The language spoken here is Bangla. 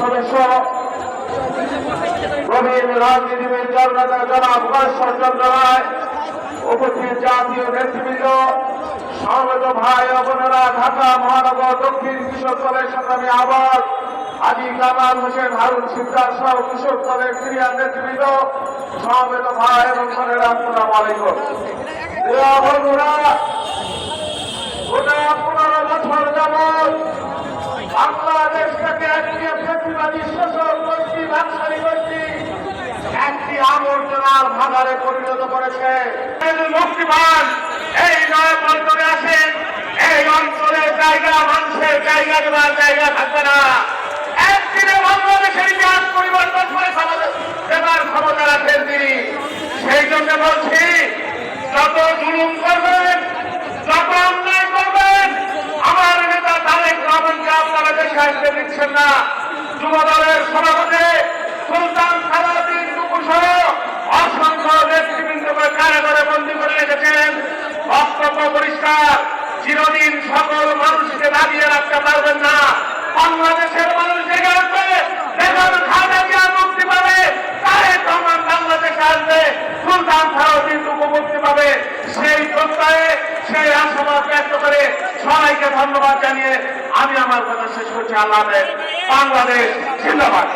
সদস্য। প্রবীণ রাজনীতিবিদ জননেতা জনাব গণেশ্বর চন্দ্র রায় উপস্থিত জাতীয় নেতৃবৃন্দ সমবেত ভাই বোনেরা, ঢাকা মহানগর দক্ষিণ কৃষক দলের সংগ্রামী আবাস আজি কামাল হোসেন, হারুন সিদ্ধার সহ কৃষক দলের ক্রিয়া নেতৃবৃন্দ সমবেত ভাই এবং বোনেরা, আসসালামু আলাইকুম। বন্ধুরা আবর্জনার ভাগারে পরিণত করেছে। মুক্তি পান, এই নয় অঞ্চলে আসেন, এই অঞ্চলের জায়গা মানুষের জায়গা দেওয়ার জায়গা থাকবে না। একদিনে বাংলাদেশের ইতিহাস পরিবর্তন করে দেবার ক্ষমতা রাখেন তিনি। সেই জন্য বলছি, যত জুলুম করবেন, যত অন্যায় করবেন, আমার নেতা তারেক রহমানকে আপনারা দেশে আসতে দিচ্ছেন না। যুব সকল মানুষকে দাঁড়িয়ে রাখতে পারবেন না। বাংলাদেশের মানুষ জেগে মুক্তি পাবে বাংলাদেশে আসবে, সুলতান মুক্তি পাবে। সেই প্রত্যয়ে, সেই আশাবাদ ব্যক্ত করে সবাইকে ধন্যবাদ জানিয়ে আমি আমার কথা শেষ করছি। আল্লাহ বাংলাদেশ জিন্দাবাদ।